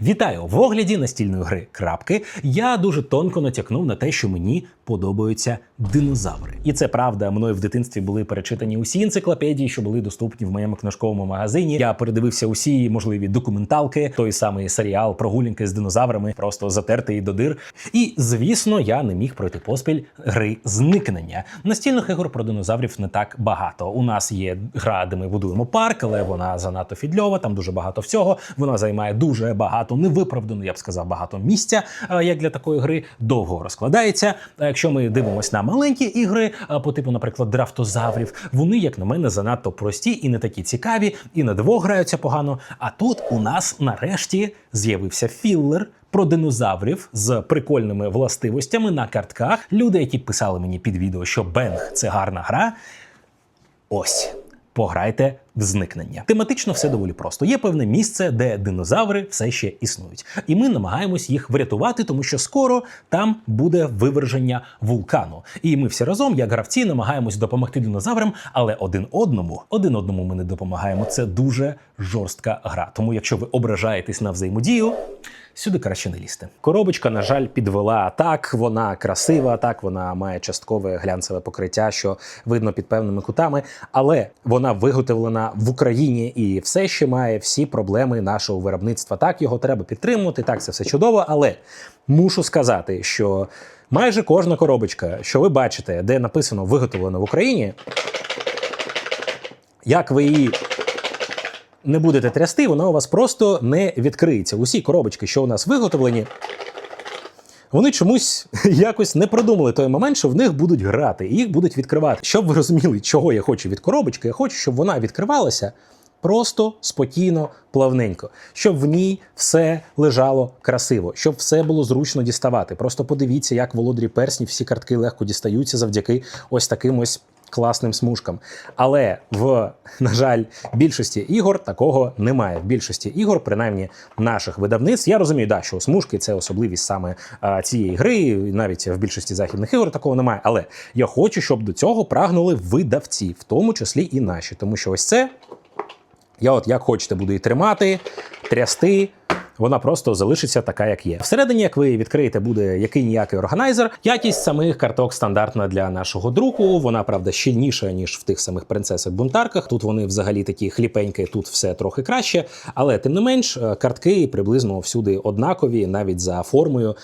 Вітаю! В огляді настільної гри крапки. Я дуже тонко натякнув на те, що мені подобаються динозаври. І це правда. Мною в дитинстві були перечитані усі енциклопедії, що були доступні в моєму книжковому магазині. Я передивився усі можливі документалки, той самий серіал Прогулянки з динозаврами, просто затертий до дир. І звісно, я не міг пройти поспіль гри зникнення. Настільних ігор про динозаврів не так багато. У нас є гра, де ми будуємо парк, але вона занадто фідльова. Там дуже багато всього. Вона займає дуже багато невиправдано, я б сказав, багато місця, е, як для такої гри, довго розкладається. Якщо ми дивимося на маленькі ігри, е, по типу, наприклад, драфтозаврів, вони, як на мене, занадто прості і не такі цікаві, і на двох граються погано. А тут у нас нарешті з'явився філлер. Про динозаврів з прикольними властивостями на картках. Люди, які писали мені під відео, що Бенг це гарна гра. Ось. Пограйте зникнення. Тематично все доволі просто. Є певне місце, де динозаври все ще існують, і ми намагаємось їх врятувати, тому що скоро там буде виверження вулкану. І ми всі разом, як гравці, намагаємось допомогти динозаврам, але один одному, один одному ми не допомагаємо. Це дуже жорстка гра. Тому, якщо ви ображаєтесь на взаємодію. Сюди краще не лізти. Коробочка, на жаль, підвела так. Вона красива, так вона має часткове глянцеве покриття, що видно під певними кутами, але вона виготовлена в Україні і все ще має всі проблеми нашого виробництва. Так його треба підтримувати. Так, це все чудово. Але мушу сказати, що майже кожна коробочка, що ви бачите, де написано виготовлено в Україні, як ви її не будете трясти, вона у вас просто не відкриється. Усі коробочки, що у нас виготовлені, вони чомусь якось не продумали той момент, що в них будуть грати і їх будуть відкривати. Щоб ви розуміли, чого я хочу від коробочки, я хочу, щоб вона відкривалася. Просто спокійно, плавненько, щоб в ній все лежало красиво, щоб все було зручно діставати. Просто подивіться, як володарі перснів всі картки легко дістаються завдяки ось таким ось класним смужкам. Але в, на жаль, більшості ігор такого немає. В більшості ігор, принаймні наших видавництв, я розумію, да, що смужки це особливість саме а, цієї гри. і Навіть в більшості західних ігор такого немає. Але я хочу, щоб до цього прагнули видавці, в тому числі і наші, тому що ось це. Я от як хочете буду її тримати, трясти. Вона просто залишиться така, як є. Всередині, як ви відкриєте, буде який ніякий органайзер. Якість самих карток стандартна для нашого друку. Вона правда щільніша ніж в тих самих принцесах бунтарках. Тут вони взагалі такі хліпенькі, тут все трохи краще. Але тим не менш, е, картки приблизно всюди однакові, навіть за формою.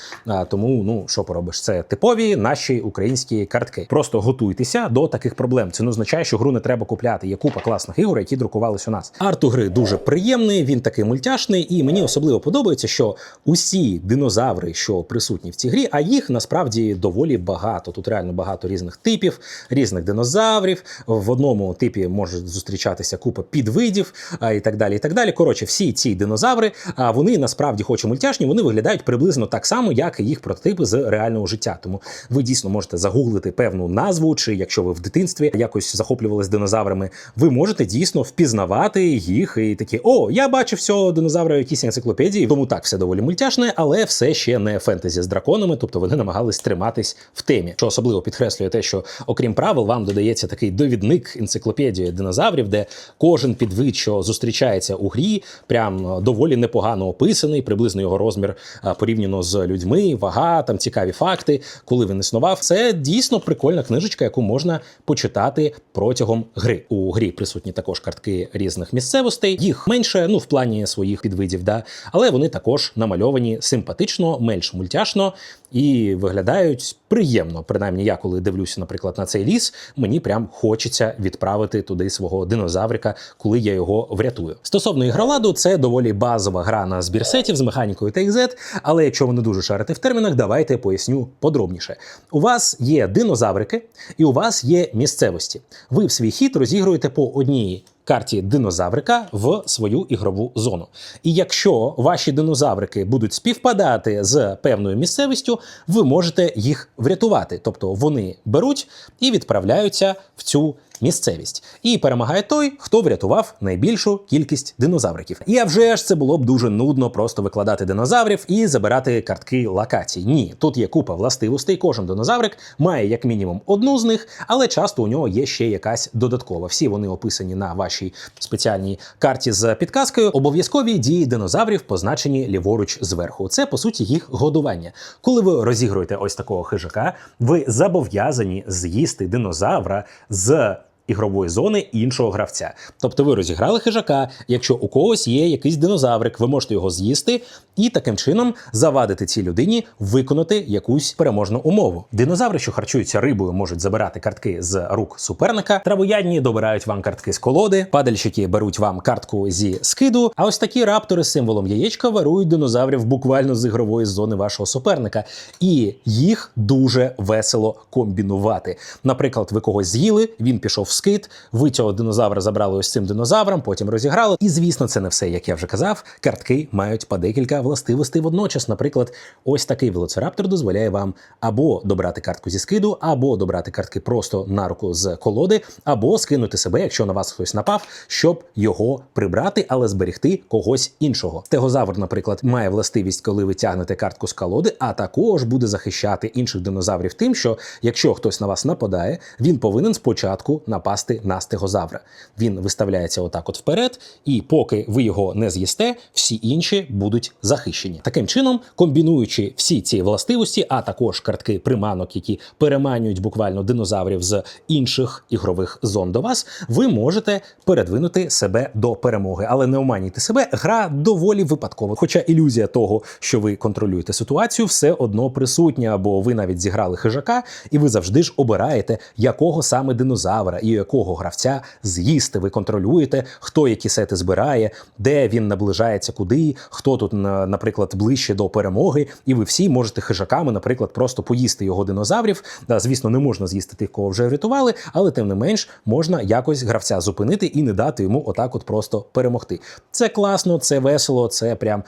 Тому, ну що поробиш, це типові наші українські картки. Просто готуйтеся до таких проблем. Це не означає, що гру не треба купляти. Є купа класних ігор, які друкувались у нас. Арт у гри дуже приємний, він такий мультяшний, і мені особливо подобається, що усі динозаври, що присутні в цій грі, а їх насправді доволі багато. Тут реально багато різних типів, різних динозаврів. В одному типі може зустрічатися купа підвидів і так далі. І так далі. Коротше, всі ці динозаври, а вони насправді, хоч і мультяшні, вони виглядають приблизно так само, як і їх прототипи з реального життя. Тому ви дійсно можете загуглити певну назву, чи якщо ви в дитинстві якось захоплювалися динозаврами, ви можете дійсно впізнавати їх і такі: о, я бачив цього динозавра в якійсь енциклопедії. Тому так все доволі мультяшне, але все ще не фентезі з драконами, тобто вони намагались триматись в темі. Що особливо підкреслює те, що окрім правил, вам додається такий довідник енциклопедії динозаврів, де кожен підвид, що зустрічається у грі, прям доволі непогано описаний, приблизно його розмір порівняно з людьми, вага, там цікаві факти, коли він існував. Це дійсно прикольна книжечка, яку можна почитати протягом гри. У грі присутні також картки різних місцевостей. Їх менше, ну в плані своїх підвидів, да, але вони також намальовані симпатично, менш мультяшно і виглядають приємно. Принаймні, я коли дивлюся, наприклад, на цей ліс, мені прям хочеться відправити туди свого динозаврика, коли я його врятую. Стосовно ігроладу, це доволі базова гра на збір сетів з механікою TXZ, але якщо ви не дуже шарите в термінах, давайте поясню подробніше. У вас є динозаврики, і у вас є місцевості. Ви в свій хід розігруєте по одній карті динозаврика в свою ігрову зону. І якщо ваші динозаврики будуть співпадати з певною місцевістю, ви можете їх врятувати. Тобто вони беруть і відправляються в цю місцевість. І перемагає той, хто врятував найбільшу кількість динозавриків. І а вже ж це було б дуже нудно просто викладати динозаврів і забирати картки локацій. Ні, тут є купа властивостей. Кожен динозаврик має як мінімум одну з них, але часто у нього є ще якась додаткова. Всі вони описані на вашій спеціальній карті з підказкою. Обов'язкові дії динозаврів позначені ліворуч зверху. Це по суті їх годування. Коли ви розігруєте ось такого хижака, ви зобов'язані з'їсти динозавра з. Ігрової зони іншого гравця. Тобто ви розіграли хижака, якщо у когось є якийсь динозаврик, ви можете його з'їсти і таким чином завадити цій людині виконати якусь переможну умову. Динозаври, що харчуються рибою, можуть забирати картки з рук суперника. Травоядні добирають вам картки з колоди, падальщики беруть вам картку зі скиду. А ось такі раптори з символом яєчка варують динозаврів буквально з ігрової зони вашого суперника, і їх дуже весело комбінувати. Наприклад, ви когось з'їли, він пішов в скид, ви цього динозавра забрали ось цим динозавром, потім розіграли. І звісно, це не все, як я вже казав. Картки мають по декілька властивостей водночас. Наприклад, ось такий велоцираптор дозволяє вам або добрати картку зі скиду, або добрати картки просто на руку з колоди, або скинути себе, якщо на вас хтось напав, щоб його прибрати, але зберегти когось іншого. Стегозавр, наприклад, має властивість, коли ви тягнете картку з колоди, а також буде захищати інших динозаврів тим, що якщо хтось на вас нападає, він повинен спочатку напасти на стегозавра. Він виставляється отак, от вперед, і поки ви його не з'їсте, всі інші будуть захищені. Таким чином, комбінуючи всі ці властивості, а також картки приманок, які переманюють буквально динозаврів з інших ігрових зон до вас, ви можете передвинути себе до перемоги, але не оманюйте себе. Гра доволі випадкова. Хоча ілюзія того, що ви контролюєте ситуацію, все одно присутня, або ви навіть зіграли хижака, і ви завжди ж обираєте, якого саме динозавра і якого гравця з'їсти. Ви контролюєте, хто які сети збирає, де він наближається куди, хто тут, наприклад, ближче до перемоги, і ви всі можете хижаками, наприклад, просто поїсти його динозаврів. Звісно, не можна з'їсти тих, кого вже врятували, але тим не менш можна якось гравця зупинити і не дати йому отак, от просто перемогти. Це класно, це весело, це прям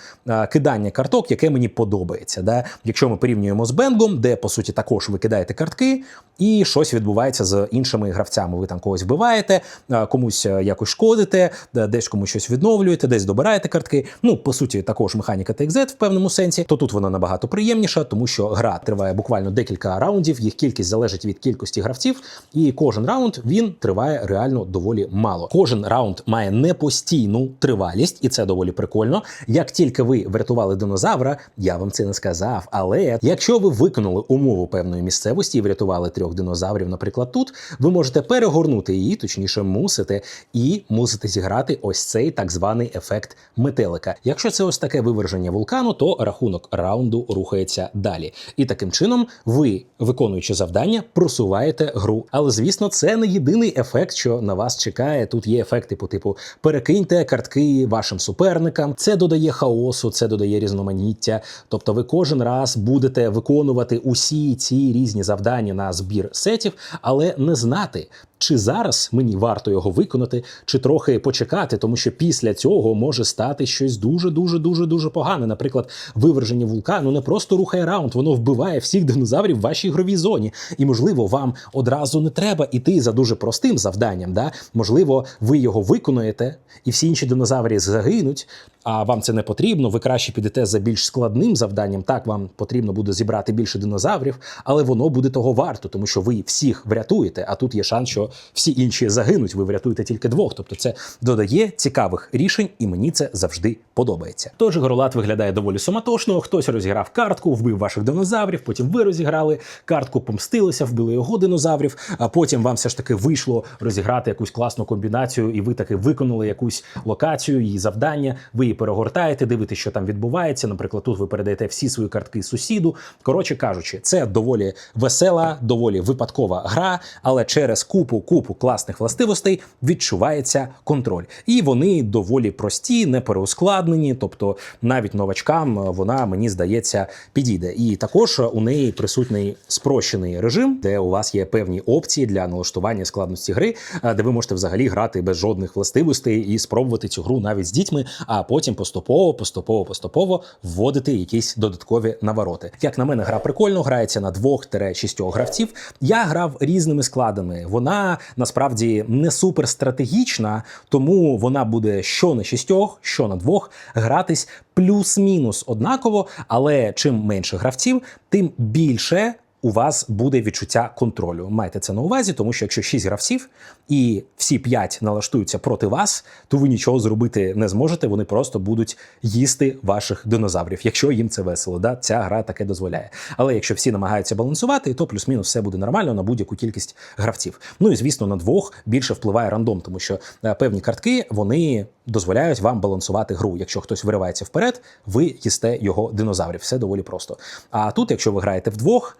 кидання карток, яке мені подобається. Да? Якщо ми порівнюємо з Бенгом, де по суті також ви кидаєте картки, і щось відбувається з іншими гравцями. Ви там когось вбиваєте, комусь якось шкодите, десь комусь щось відновлюєте, десь добираєте картки. Ну, по суті, також механіка TXZ в певному сенсі, то тут вона набагато приємніша, тому що гра триває буквально декілька раундів, їх кількість залежить від кількості гравців, і кожен раунд він триває реально доволі мало. Кожен раунд має непостійну тривалість, і це доволі прикольно. Як тільки ви врятували динозавра, я вам це не сказав. Але якщо ви виконали умову певної місцевості і врятували трьох динозаврів, наприклад, тут ви можете перегорнути її, точніше, мусите, і мусите зіграти ось цей так званий ефект метелика. Якщо це ось таке виверження вулкану, то рахунок раунду рухається далі. І таким чином ви, виконуючи завдання, просуваєте гру. Але звісно, це не єдиний ефект, що на вас чекає. Тут є ефекти по типу перекиньте картки вашим суперникам. Це додає хаосу, це додає різноманіття. Тобто, ви кожен раз будете виконувати усі ці різні завдання на збір сетів, але не знати. Чи зараз мені варто його виконати, чи трохи почекати, тому що після цього може стати щось дуже дуже дуже дуже погане. Наприклад, виверження вулкану не просто рухає раунд, воно вбиває всіх динозаврів в вашій ігровій зоні. І можливо, вам одразу не треба іти за дуже простим завданням. Да? Можливо, ви його виконуєте, і всі інші динозаври загинуть. А вам це не потрібно. Ви краще підете за більш складним завданням. Так, вам потрібно буде зібрати більше динозаврів, але воно буде того варто, тому що ви всіх врятуєте. А тут є шанс, що всі інші загинуть. Ви врятуєте тільки двох. Тобто, це додає цікавих рішень, і мені це завжди подобається. Тож Горолат виглядає доволі суматошно. Хтось розіграв картку, вбив ваших динозаврів. Потім ви розіграли картку, помстилися, вбили його динозаврів. А потім вам все ж таки вийшло розіграти якусь класну комбінацію, і ви таки виконали якусь локацію, її завдання. Ви її перегортаєте, дивитесь, що там відбувається. Наприклад, тут ви передаєте всі свої картки сусіду. Коротше кажучи, це доволі весела, доволі випадкова гра, але через купу купу класних властивостей відчувається контроль. І вони доволі прості, не переускладнені. Тобто, навіть новачкам вона мені здається підійде. І також у неї присутній спрощений режим, де у вас є певні опції для налаштування складності гри, е, де ви можете взагалі грати без жодних властивостей і спробувати цю гру навіть з дітьми, а потім поступово, поступово, поступово вводити якісь додаткові навороти. Як на мене, гра прикольно грається на двох-шістьох гравців. Я грав різними складами. Вона насправді не супер стратегічна, тому вона буде що на шістьох, що на двох гратись плюс-мінус однаково. Але чим менше гравців, тим більше у вас буде відчуття контролю. Майте це на увазі, тому що якщо 6 гравців і всі 5 налаштуються проти вас, то ви нічого зробити не зможете. Вони просто будуть їсти ваших динозаврів, якщо їм це весело. Да? Ця гра таке дозволяє. Але якщо всі намагаються балансувати, то плюс-мінус все буде нормально на будь-яку кількість гравців. Ну і звісно, на двох більше впливає рандом, тому що е, певні картки вони дозволяють вам балансувати гру. Якщо хтось виривається вперед, ви їсте його динозаврів. Все доволі просто. А тут, якщо ви граєте вдвох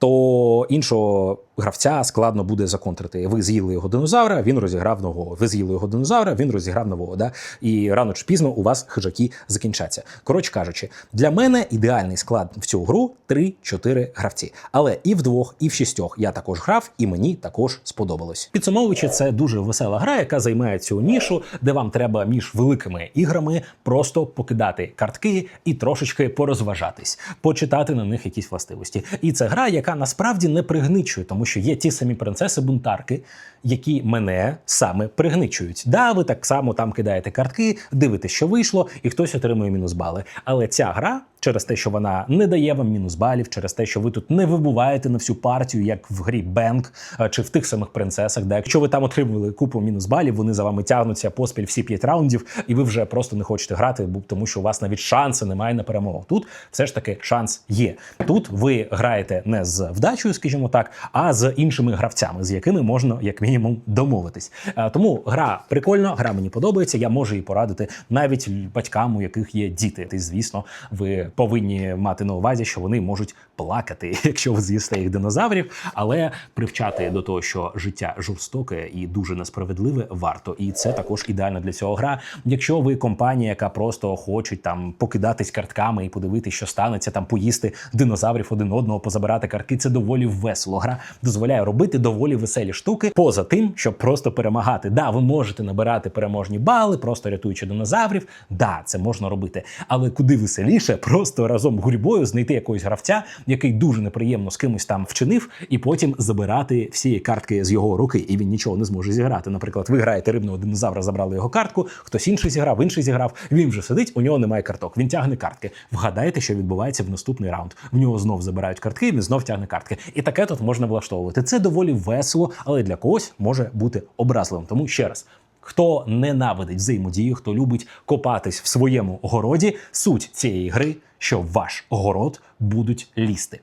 то іншого гравця складно буде законтрити. Ви з'їли його динозавра, він розіграв нового. Ви з'їли його динозавра, він розіграв нового. Да? І рано чи пізно у вас хижаки закінчаться. Коротше кажучи, для мене ідеальний склад в цю гру 3-4 гравці. Але і вдвох, і в шістьох я також грав, і мені також сподобалось. Підсумовуючи, це дуже весела гра, яка займає цю нішу, де вам треба між великими іграми просто покидати картки і трошечки порозважатись, почитати на них якісь властивості. І це гра, яка насправді не пригничує, тому що є ті самі принцеси-бунтарки, які мене саме пригничують. Да, ви так само там кидаєте картки, дивитесь, що вийшло, і хтось отримує мінус бали. Але ця гра. Через те, що вона не дає вам мінус балів, через те, що ви тут не вибуваєте на всю партію, як в грі Бенк чи в тих самих принцесах, де якщо ви там отримували купу мінус балів, вони за вами тягнуться поспіль всі 5 раундів, і ви вже просто не хочете грати, тому що у вас навіть шансу немає на перемогу. Тут все ж таки шанс є. Тут ви граєте не з вдачею, скажімо так, а з іншими гравцями, з якими можна як мінімум домовитись. Е, Тому гра прикольна, гра мені подобається. Я можу її порадити навіть батькам, у яких є діти. Ти, звісно, ви повинні мати на увазі, що вони можуть плакати, якщо ви з'їсте їх динозаврів, але привчати до того, що життя жорстоке і дуже несправедливе, варто. І це також ідеально для цього гра. Якщо ви компанія, яка просто хочуть там покидатись картками і подивитися, що станеться, там поїсти динозаврів один одного, позабирати картки, це доволі весело. Гра дозволяє робити доволі веселі штуки, поза тим, щоб просто перемагати. Да, ви можете набирати переможні бали, просто рятуючи динозаврів. Да, це можна робити. Але куди веселіше, просто разом гурьбою знайти якогось гравця, який дуже неприємно з кимось там вчинив, і потім забирати всі картки з його руки, і він нічого не зможе зіграти. Наприклад, ви граєте рибного динозавра, забрали його картку, хтось інший зіграв, інший зіграв. Він вже сидить, у нього немає карток. Він тягне картки. Вгадайте, що відбувається в наступний раунд. В нього знов забирають картки, він знов тягне картки. І таке тут можна влаштовувати. Це доволі весело, але для когось може бути образливим. Тому ще раз. Хто ненавидить взаємодію, хто любить копатись в своєму городі, суть цієї гри, що ваш город будуть лізти.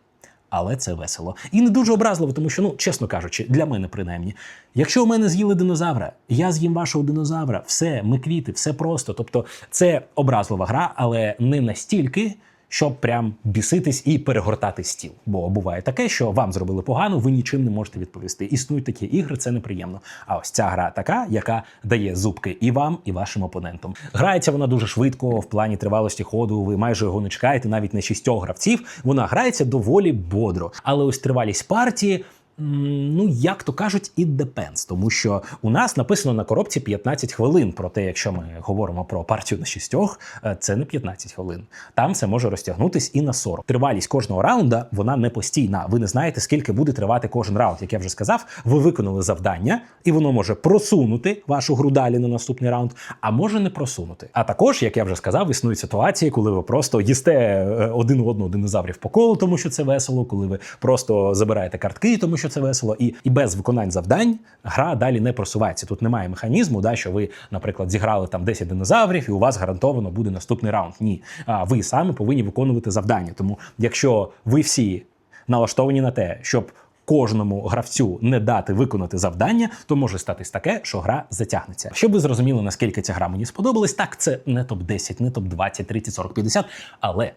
Але це весело. І не дуже образливо, тому що, ну, чесно кажучи, для мене принаймні, якщо у мене з'їли динозавра, я з'їм вашого динозавра, все, ми квіти, все просто. Тобто, це образлива гра, але не настільки, щоб прям біситись і перегортати стіл. Бо буває таке, що вам зробили погано, ви нічим не можете відповісти. Існують такі ігри, це неприємно. А ось ця гра така, яка дає зубки і вам, і вашим опонентам. Грається вона дуже швидко, в плані тривалості ходу. Ви майже його не чекаєте, навіть на шістьох гравців. Вона грається доволі бодро. Але ось тривалість партії. Ну, як то кажуть, it depends, тому що у нас написано на коробці 15 хвилин. Проте, якщо ми говоримо про партію на шістьох, е, це не 15 хвилин. Там це може розтягнутись і на 40. Тривалість кожного раунда вона не постійна. Ви не знаєте, скільки буде тривати кожен раунд. Як я вже сказав, ви виконали завдання, і воно може просунути вашу гру далі на наступний раунд, а може не просунути. А також, як я вже сказав, існують ситуації, коли ви просто їсте е, один у одного динозаврів по колу, тому що це весело, коли ви просто забираєте картки, тому що це весело, і, і без виконань завдань гра далі не просувається. Тут немає механізму, да, що ви, наприклад, зіграли там 10 динозаврів, і у вас гарантовано буде наступний раунд. Ні, а ви саме повинні виконувати завдання. Тому, якщо ви всі налаштовані на те, щоб Кожному гравцю не дати виконати завдання, то може статись таке, що гра затягнеться. Щоб ви зрозуміли, наскільки ця гра мені сподобалась, так це не топ 10, не топ 20, 30, 40, 50, але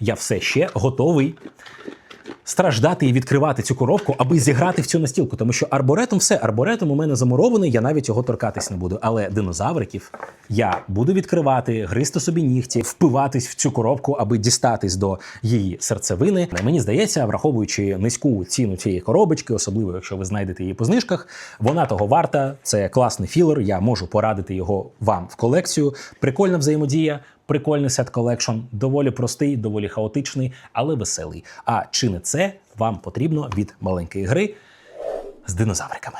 я все ще готовий страждати і відкривати цю коробку, аби зіграти в цю настілку. Тому що арборетом все, арборетом у мене замурований, я навіть його торкатись не буду. Але динозавриків я буду відкривати, гризти собі нігті, впиватись в цю коробку, аби дістатись до її серцевини. Мені здається, враховуючи низьку ціну цієї коробочки, особливо якщо ви знайдете її по знижках, вона того варта. Це класний філер. Я можу порадити його вам в колекцію. Прикольна взаємодія. Прикольний сет колекшн, доволі простий, доволі хаотичний, але веселий. А чи не це вам потрібно від маленької гри з динозавриками?